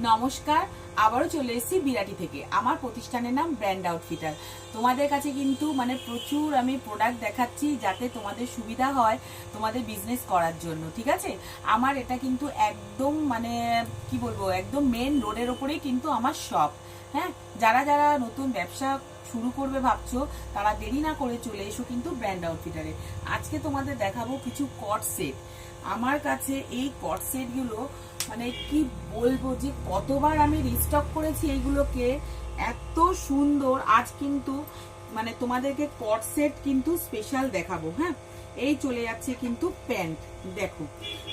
নমস্কার, আবারও চলে এসেছি বিরাটি থেকে। আমার প্রতিষ্ঠানের নাম ব্র্যান্ড আউটফিটার তোমাদের কাছে কিন্তু মানে প্রচুর আমি প্রোডাক্ট দেখাচ্ছি যাতে তোমাদের সুবিধা হয় তোমাদের বিজনেস করার জন্য, ঠিক আছে? আমার এটা কিন্তু একদম মানে কি বলব, একদম মেন রোডের ওপরেই কিন্তু আমার শপ হ্যাঁ? যারা যারা নতুন ব্যবসা শুরু করবে ভাবছ, তারা দেরি না করে চলে এসো কিন্তু ব্র্যান্ড আউটফিটারে আজকে তোমাদের দেখাবো কিছু কট সেট আমার কাছে এই কট সেটগুলো মানে কি বলব যে কতবার আমি রিস্টক করেছি এইগুলোকে, এত সুন্দর। আজ কিন্তু মানে তোমাদেরকে কট সেট কিন্তু স্পেশাল দেখাবো হ্যাঁ? এই চলে যাচ্ছে কিন্তু প্যান্ট, দেখো।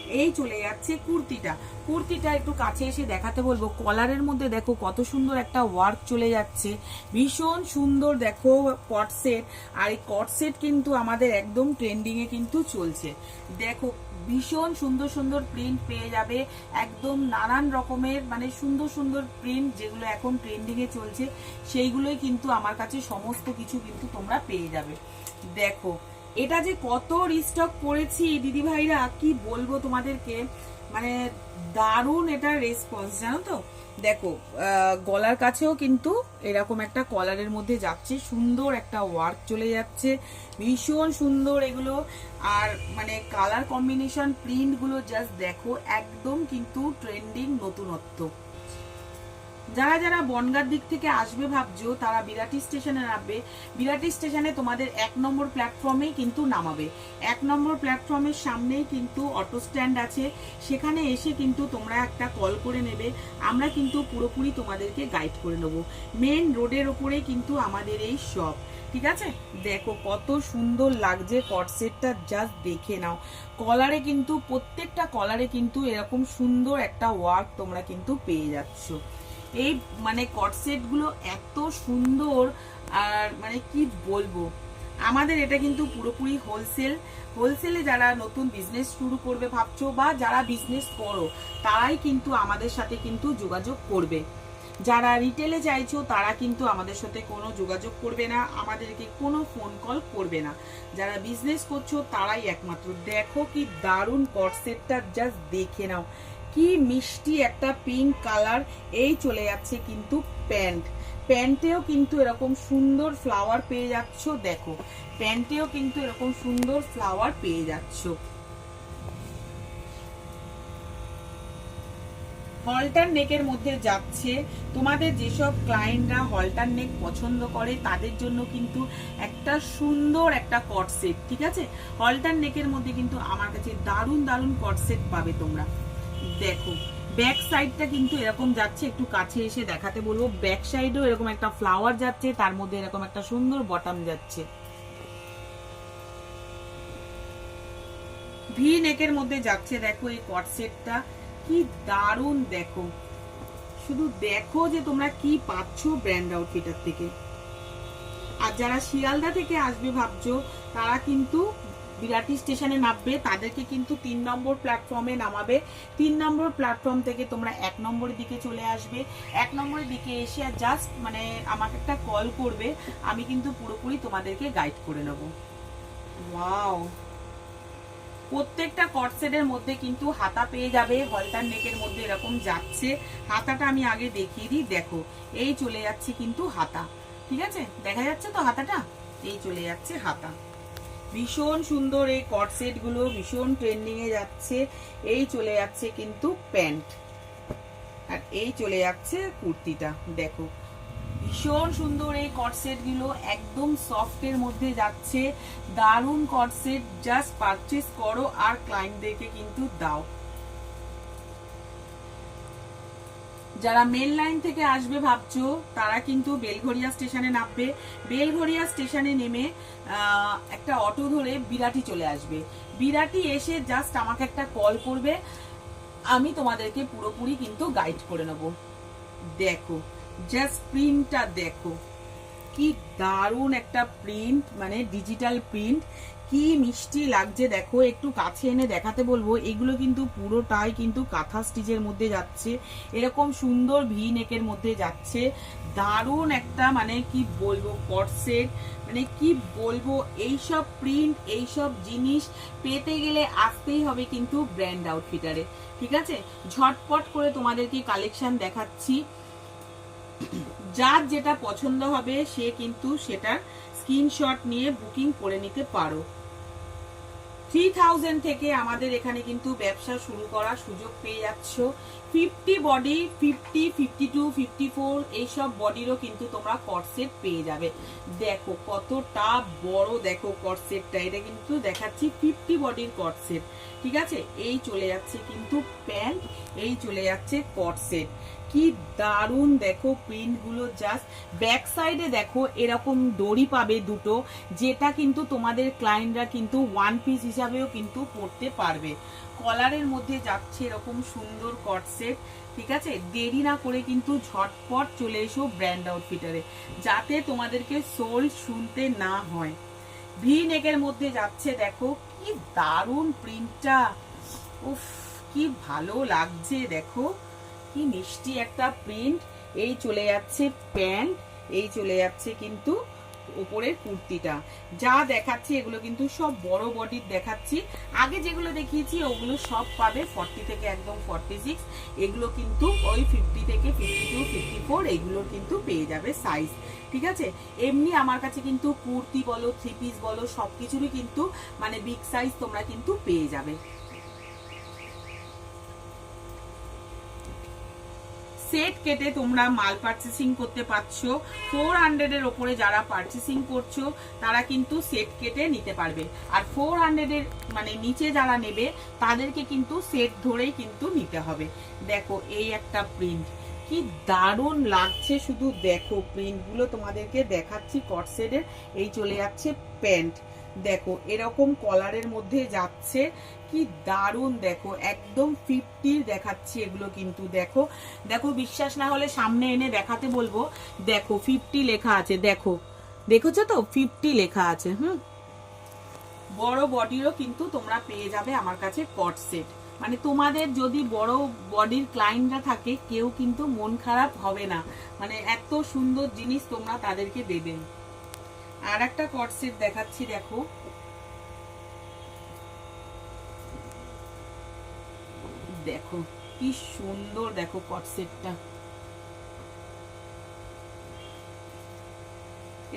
এই চলে যাচ্ছে কুর্তিটা। কুর্তিটা একটু কাছে এসে দেখাতে বলব। কলারের মধ্যে দেখো কত সুন্দর একটা ওয়ার্ক চলে যাচ্ছে। ভীষণ সুন্দর দেখো কট সেট। আর এই কট সেট কিন্তু আমাদের একদম ট্রেন্ডিং এ কিন্তু চলছে। দেখো, ভীষণ সুন্দর সুন্দর প্রিন্ট পেয়ে যাবে। একদম নানান রকমের মানে সুন্দর সুন্দর প্রিন্ট যেগুলো এখন ট্রেন্ডিং এ চলছে, সেইগুলোই কিন্তু আমার কাছে সমস্ত কিছু কিন্তু তোমরা পেয়ে যাবে। দেখো এটা যে কত রিস্টক করেছি দিদি ভাইরা কি বলব তোমাদেরকে? মানে দারুণ এটা রেসপন্স জানো তো? দেখো গলার কাছেও কিন্তু এরকম একটা কলারের মধ্যে যাচ্ছে, সুন্দর একটা ওয়ার্ক চলে যাচ্ছে, ভীষণ সুন্দর এগুলো। আর মানে কালার কম্বিনেশন প্রিন্টগুলো জাস্ট দেখো, একদম কিন্তু ট্রেন্ডিং নতুনত্ব। যারা যারা বনগার দিক থেকে আসবে ভাবছ, তারা বিরাটি স্টেশনে নামবে। বিরাটি স্টেশনে তোমাদের এক নম্বর প্ল্যাটফর্মেই কিন্তু নামাবে। এক নম্বর প্ল্যাটফর্মের সামনেই কিন্তু অটো স্ট্যান্ড আছে। সেখানে এসে কিন্তু তোমরা একটা কল করে নেবে। আমরা কিন্তু পুরোপুরি তোমাদেরকে গাইড করে নেব। মেন রোডের ওপরেই কিন্তু আমাদের এই শপ। ঠিক আছে? দেখো কত সুন্দর লাগছে কটসেটটা জাস্ট দেখে নাও। কলারে কিন্তু, প্রত্যেকটা কলারে কিন্তু এরকম সুন্দর একটা ওয়ার্ক তোমরা কিন্তু পেয়ে যাচ্ছ। এই মানে কটসেটগুলো এত সুন্দর আর মানে কি বলব? আমাদের এটা কিন্তু পুরোপুরি হোলসেল হোলসেলে যারা নতুন বিজনেস শুরু করবে ভাবছ বা যারা বিজনেস করো, তারাই কিন্তু আমাদের সাথে কিন্তু যোগাযোগ করবে। যারা রিটেলে চাইছো তারা কিন্তু আমাদের সাথে কোনো যোগাযোগ করবে না, আমাদেরকে কোনো ফোন কল করবে না। যারা বিজনেস করছ, তারাই একমাত্র। দেখো কি দারুণ কটসেটটা জাস্ট দেখে নাও। কি মিষ্টি একটা পিঙ্ক কালার এই চলে যাচ্ছে কিন্তু প্যান্ট প্যান্টেও কিন্তু এরকম সুন্দর ফ্লাওয়ার পেয়ে যাচ্ছ, দেখো। প্যান্টেও কিন্তু এরকম সুন্দর ফ্লাওয়ার পেয়ে যাচ্ছ। হলটার নেকের মধ্যে যাচ্ছে। তোমাদের যেসব ক্লায়েন্টরা হলটার নেক পছন্দ করে, তাদের জন্য কিন্তু একটা সুন্দর একটা কট সেট ঠিক আছে? হলটার নেকের মধ্যে কিন্তু আমার কাছে দারুণ দারুণ কট সেট পাবে তোমরা। দেখো ব্যাক সাইডটা কিন্তু এরকম যাচ্ছে, একটু কাছে এসে দেখাতে বলব। ব্যাক সাইডেও এরকম একটা ফ্লাওয়ার যাচ্ছে, তার মধ্যে এরকম একটা সুন্দর বটম যাচ্ছে। ভি নেকের মধ্যে যাচ্ছে, দেখো এই কট সেটটা কি দারুণ, দেখো। শুধু দেখো যে তোমরা কি পাচ্ছ ব্র্যান্ড আউটফিটার থেকে। আর যারা শিয়ালদা থেকে আসবে ভাবছ, তারা কিন্তু বিরাটি স্টেশনে নামবে, তাদেরকে কিন্তু তিন নম্বর প্ল্যাটফর্মে নামাবে। তিন নম্বর প্ল্যাটফর্ম থেকে তোমরা এক নম্বরের দিকে চলে আসবে। এক নম্বরের দিকে এসে আর জাস্ট মানে আমাকে একটা কল করবে, আমি কিন্তু পুরোপুরি তোমাদেরকে গাইড করে নেব। ওয়াও প্রত্যেকটা কটসেটের মধ্যে কিন্তু হাতা পেয়ে যাবে হলটার নেকের মধ্যে এরকম যাচ্ছে। হাতাটা আমি আগে দেখিয়ে দিই, দেখো, এই চলে যাচ্ছে কিন্তু হাতা। ঠিক আছে? দেখা যাচ্ছে তো হাতাটা? এই চলে যাচ্ছে হাতা। ভীষণ সুন্দর এই কটসেটগুলো, ভীষণ ট্রেন্ডিং এ যাচ্ছে। এই চলে যাচ্ছে কিন্তু প্যান্ট আর এই চলে যাচ্ছে কুর্তিটা, দেখো। ভীষণ সুন্দর এই কটসেটগুলো, একদম সফটের মধ্যে যাচ্ছে। দারুণ কটসেট জাস্ট পারচেস করো আর ক্লায়েন্টদেরকে কিন্তু দাও। যারা মেন লাইন থেকে আসবে ভাবছ, তারা কিন্তু বেলঘরিয়া স্টেশনে নামবে। বেলঘরিয়া স্টেশনে নেমে একটা অটো ধরে বিরাটি চলে আসবে। বিরাটি এসে জাস্ট আমাকে একটা কল করবে। আমি তোমাদেরকে পুরোপুরি কিন্তু গাইড করে নেব। দেখো জাস্ট প্রিন্টটা দেখো। কি দারুণ একটা প্রিন্ট মানে ডিজিটাল প্রিন্ট কি মিষ্টি লাগছে দেখো, একটু কাছে এনে দেখাতে বলব। এগুলো কিন্তু পুরোটাই কিন্তু কাঁথা স্টিচের মধ্যে যাচ্ছে। এরকম সুন্দর ভি নেকের মধ্যে যাচ্ছে। দারুণ একটা মানে কি বলব কটসেট মানে কি বলব, এইসব প্রিন্ট এইসব জিনিস পেতে গেলে আসতেই হবে কিন্তু ব্র্যান্ড আউটফিটারে ঠিক আছে? ঝটপট করে তোমাদেরকে কালেকশন দেখাচ্ছি। যার যেটা পছন্দ হবে সে কিন্তু সেটার স্ক্রিনশট নিয়ে বুকিং করে নিতে পারো। থ্রি থাউজেন্ড থেকে আমাদের এখানে কিন্তু ব্যবসা শুরু করার সুযোগ পেয়ে যাচ্ছ। Fifty body fifty fifty two fifty four এইসব বডিরও কিন্তু তোমরা কটসেট পেয়ে যাবে। দেখো কতটা বড় দেখো কটসেটটা এটা কিন্তু দেখাচ্ছি ফিফটি বডির কটসেট ঠিক আছে? এই চলে যাচ্ছে কিন্তু প্যান্ট এই চলে যাচ্ছে কটসেট কি দারুণ দেখো প্রিন্টগুলো জাস্ট ব্যাক সাইডে দেখো এরকম দড়ি পাবে দুটো, যেটা কিন্তু তোমাদের ক্লায়েন্টরা কিন্তু ওয়ান পিস হিসাবেও কিন্তু পড়তে পারবে। কলারের মধ্যে যাচ্ছে এরকম সুন্দর কটসেট ঠিক আছে? দেরি না করে কিন্তু ঝটপট চলে এসো ব্র্যান্ড আউটফিটারে যাতে তোমাদেরকে সোল শুনতে না হয়। ভি নেকের মধ্যে যাচ্ছে দেখো, কি দারুণ প্রিন্টটা উফ, কি ভালো লাগছে দেখো। কি মিষ্টি একটা প্রিন্ট। এই চলে যাচ্ছে প্যান্ট, এই চলে যাচ্ছে কিন্তু ওপরের কুর্তিটা। যা দেখাচ্ছি এগুলো কিন্তু সব বড় বডির দেখাচ্ছি। আগে যেগুলো দেখিয়েছি, ওগুলো সব পাবে ফর্টি থেকে একদম ফর্টি সিক্স। এগুলো কিন্তু ওই ফিফটি থেকে ফিফটি টু, ফিফটি ফোর এগুলোর কিন্তু পেয়ে যাবে সাইজ। ঠিক আছে? এমনি আমার কাছে কিন্তু কুর্তি বলো, থ্রি পিস বলো সব কিছুরই কিন্তু মানে বিগ সাইজ তোমরা কিন্তু পেয়ে যাবে। সেট কেটে তোমরা মাল পারচেসিং করতে পারছ। ফোর হান্ড্রেডের ওপরে যারা পারচেসিং করছ, তারা কিন্তু সেট কেটে নিতে পারবে। আর ফোর হান্ড্রেডের মানে নিচে যারা নেবে, তাদেরকে কিন্তু সেট ধরেই কিন্তু নিতে হবে। দেখো, এই একটা প্রিন্ট কি দারুণ লাগছে শুধু দেখো প্রিন্টগুলো তোমাদেরকে দেখাচ্ছি। কটসেটের এই চলে যাচ্ছে প্যান্ট দেখো, এরকম কলারের মধ্যে যাচ্ছে। কি দারুণ, দেখো, একদম ফিফটির দেখাচ্ছি এগুলো কিন্তু, দেখো। দেখো, বিশ্বাস না হলে সামনে এনে দেখাতে বলব। দেখো ফিফটি লেখা আছে, দেখো। দেখেছ তো? ফিফটি লেখা আছে, হুম? বড় বডিরও কিন্তু তোমরা পেয়ে যাবে আমার কাছে কট সেট মানে তোমাদের যদি বড় বডির ক্লায়েন্টরা থাকে, কেউ কিন্তু মন খারাপ হবে না। মানে এত সুন্দর জিনিস তোমরা তাদেরকে দেবেন আর একটা কট সেট দেখাচ্ছি, দেখো। দেখো, কি সুন্দর, দেখো কট সেটটা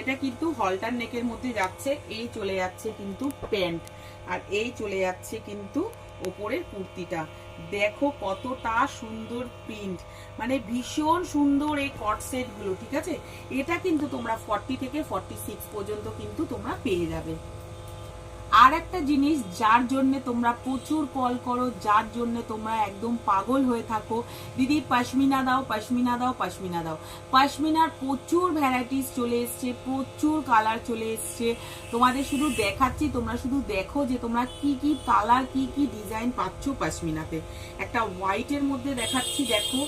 এটা কিন্তু হলটার নেকের মধ্যে যাচ্ছে, এই চলে যাচ্ছে কিন্তু প্যান্ট আর এই চলে যাচ্ছে কিন্তু ওপরের কুর্তিটা। দেখো কতটা সুন্দর প্রিন্ট মানে ভীষণ সুন্দর এই কট সেটগুলো, ঠিক আছে? এটা কিন্তু তোমরা ফর্টি থেকে ফর্টি সিক্স পর্যন্ত কিন্তু তোমরা পেয়ে যাবে। আর একটা জিনিস, যার জন্য তোমরা প্রচুর কল করো, যার জন্য তোমরা একদম পাগল হয়ে থাকো। দিদি, পশমিনা দাও পশমিনা দাও পশমিনা দাও। পশমিনার প্রচুর ভ্যারাইটিস চলে এসছে, প্রচুর কালার চলে এসছে। তোমাদের শুধু দেখাচ্ছি, তোমরা শুধু দেখো যে তোমরা কি কি কালার কি কি ডিজাইন পাচ্ছ পশমিনাতে। একটা হোয়াইটের মধ্যে দেখাচ্ছি, দেখো।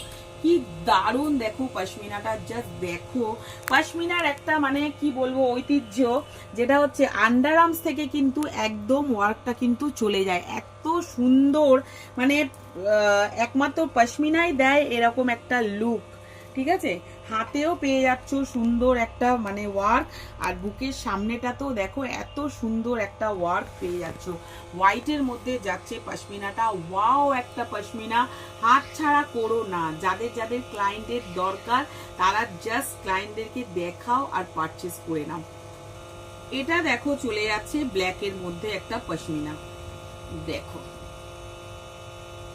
কি দারুণ দেখো পশমিনাটা জাস্ট দেখো। পশমিনার একটা মানে কি বলব, ঐতিহ্য, যেটা হচ্ছে আন্ডার আর্মস থেকে কিন্তু একদম ওয়ার্কটা কিন্তু চলে যায়। এত সুন্দর মানে একমাত্র পশমিনাই দেয় এরকম একটা লুক ঠিক আছে? হাতেও পেয়ে যাচ্ছ সুন্দর একটা মানে ওয়ার্ক আর বুকের সামনেটা তো দেখো এত সুন্দর একটা ওয়ার্ক পেয়ে যাচ্ছ। হোয়াইটের মধ্যে যাচ্ছে পশমিনাটা ওয়াও একটা পশমিনা। হাত ছাড়া করো না, যাদের যাদের ক্লায়েন্টের দরকার, তারা জাস্ট ক্লায়েন্টদেরকে দেখাও আর পারচেস করে নাও। এটা দেখো চলে যাচ্ছে ব্ল্যাকের মধ্যে একটা পশমিনা। দেখো,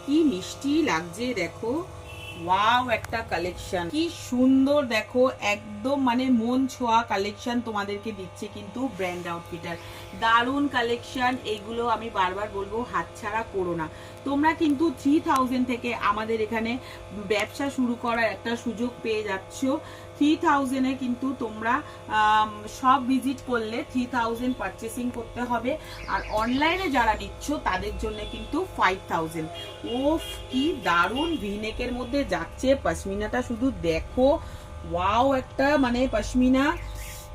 কি মিষ্টি লাগছে দেখো। ওয়াও একটা কালেকশন কি সুন্দর, দেখো, একদম মানে মন ছোঁয়া কালেকশন তোমাদেরকে দিচ্ছে কিন্তু ব্র্যান্ড আউটফিটার দারুণ কালেকশন এইগুলো আমি বারবার বলব, হাতছাড়া করো না। তোমরা কিন্তু থ্রি থাউজেন্ড থেকে আমাদের এখানে ব্যবসা শুরু করার একটা সুযোগ পেয়ে যাচ্ছ। থ্রি থাউজেন্ডে কিন্তু তোমরা সব ভিজিট করলে থ্রি থাউজেন্ড পারচেসিং করতে হবে। আর অনলাইনে যারা নিচ্ছ, তাদের জন্য কিন্তু ফাইভ থাউজেন্ড ওফ, কি দারুণ ভিনেকের মধ্যে যাচ্ছে। পশমিনাটা শুধু দেখো। ওয়াও, একটা মানে পশমিনা।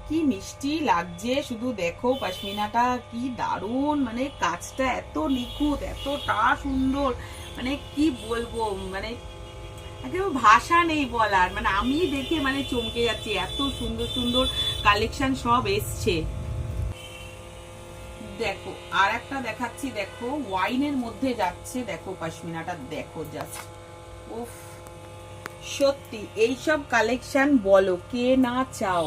কি মিষ্টি লাগছে, শুধু দেখো পশমিনাটা। কি দারুণ মানে কাজটা এত নিখুঁত, এতটা সুন্দর। মানে কি বলব মানে ভাষা নেই বলার। মানে আমি দেখে মানে চমকে যাচ্ছি, এত সুন্দর সুন্দর কালেকশন সব এসছে। দেখো, আর একটা দেখাচ্ছি, দেখো ওয়াইনের মধ্যে যাচ্ছে, দেখো পশমিনাটা, দেখো জাস্ট উফ, সত্যি, এইসব কালেকশন বলো, কে না চাও,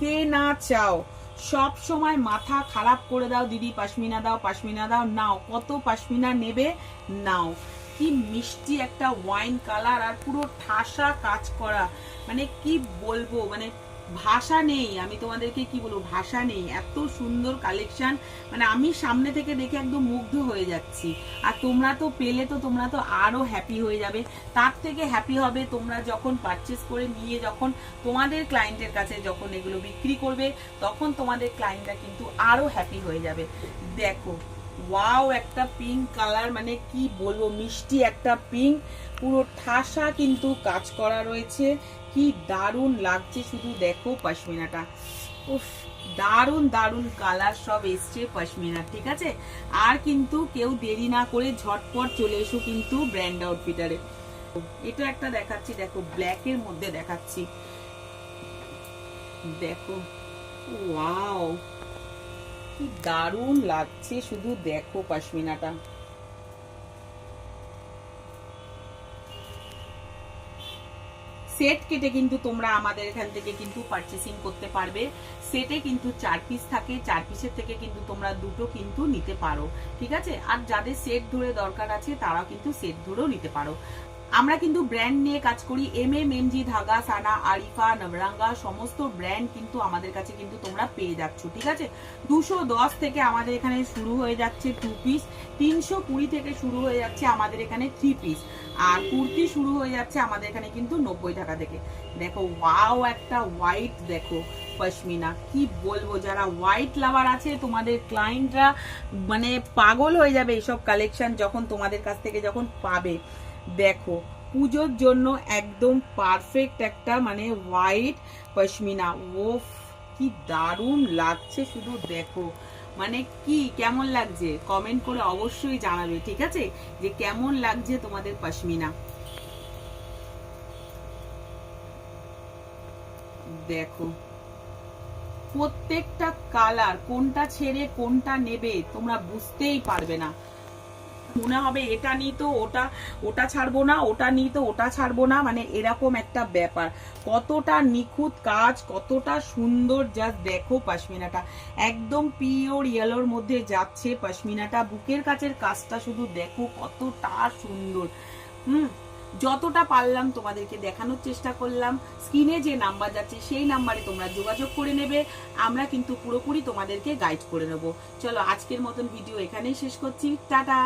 কে না চাও, সব সময় মাথা খারাপ করে দাও, দিদি, পাশমিনা দাও পাশমিনা দাও, নাও, কত পাশমিনা নেবে, নাও। কি মিষ্টি একটা ওয়াইন কালার আর পুরো ঠাসা কাজ করা। মানে কি বলব? মানে ভাষা নেই। আমি তোমাদেরকে কি বলব? ভাষা নেই। এত সুন্দর কালেকশন মানে আমি সামনে থেকে দেখে একদম মুগ্ধ হয়ে যাচ্ছি। আর তোমরা তো পেলে তো, তোমরা তো আরও হ্যাপি হয়ে যাবে। তার থেকে হ্যাপি হবে তোমরা যখন পারচেস করে নিয়ে যখন তোমাদের ক্লায়েন্টের কাছে যখন এগুলো বিক্রি করবে, তখন তোমাদের ক্লায়েন্টরা কিন্তু আরও হ্যাপি হয়ে যাবে। দেখো ওয়াও একটা পিঙ্ক কালার মানে কি বলব, মিষ্টি একটা পিঙ্ক পুরো ঠাসা কিন্তু কাজ করা রয়েছে। কি দারুণ লাগছে শুধু দেখো পশমিনাটা। উফ, দারুণ দারুণ কালার সব এসছে পশমিনা ঠিক আছে? আর কিন্তু কেউ দেরি না করে ঝটপট চলে এসো কিন্তু ব্র্যান্ড আউটফিটারে এটা একটা দেখাচ্ছি, দেখো ব্ল্যাকের মধ্যে দেখাচ্ছি। দেখো ওয়াও কি দারুণ লাগছে শুধু দেখো পশমিনাটা। সেট কেটে কিন্তু তোমরা আমাদের এখান থেকে কিন্তু পারচেসিং করতে পারবে। সেটে কিন্তু চার পিস থাকে, চার পিসের থেকে কিন্তু তোমরা দুটো কিন্তু নিতে পারো, ঠিক আছে? আর যাদের সেট ধরে দরকার আছে তারা কিন্তু সেট ধরেও নিতে পারো। আমরা কিন্তু ব্র্যান্ড নিয়ে কাজ করি M M M G Dhaga Sana Arifa Navranga সমস্ত ব্র্যান্ড কিন্তু আমাদের কাছে কিন্তু তোমরা পেয়ে যাচ্ছ, ঠিক আছে? দুশো দশ থেকে আমাদের এখানে শুরু হয়ে যাচ্ছে টু পিস তিনশো কুড়ি থেকে শুরু হয়ে যাচ্ছে আমাদের এখানে থ্রি পিস আর কুর্তি শুরু হয়ে যাচ্ছে আমাদের এখানে কিন্তু নব্বই টাকা থেকে। দেখো ওয়াও একটা হোয়াইট দেখো, পশমিনা, কি বলব, যারা হোয়াইট লাভার আছে, তোমাদের ক্লায়েন্টরা মানে পাগল হয়ে যাবে এইসব কালেকশন যখন তোমাদের কাছ থেকে যখন পাবে। দেখো, পুজোর জন্য একদম পারফেক্ট একটা মানে হোয়াইট পশমিনা। ওফ, কি দারুণ লাগছে শুধু দেখো। মানে কি, কেমন লাগছে? কমেন্ট করে অবশ্যই জানাবে, ঠিক আছে? যে কেমন লাগছে তোমাদের পশমিনা। দেখো, প্রত্যেকটা কালার কোনটা ছেড়ে কোনটা নেবে তোমরা বুঝতেই পারবে না। মনে হবে, এটা নিই তো, ওটা ওটা ছাড়বো না, ওটা নিই তো, ওটা ছাড়বো না মানে এরকম একটা ব্যাপার। কতটা নিখুঁত কাজ, কতটা সুন্দর জাস্ট দেখো পশমিনাটা। একদম পিওর ইয়েলোর মধ্যে যাচ্ছে পশমিনাটা। বুকের কাছের কাজটা শুধু দেখো কতটা সুন্দর। হুম? যতটা পারলাম তোমাদেরকে দেখানোর চেষ্টা করলাম। স্ক্রিনে যে নাম্বার যাচ্ছে, সেই নাম্বারে তোমরা যোগাযোগ করে নেবে। আমরা কিন্তু পুরোপুরি তোমাদেরকে গাইড করে নেব। চলো, আজকের মতন ভিডিও এখানেই শেষ করছি। টাটা!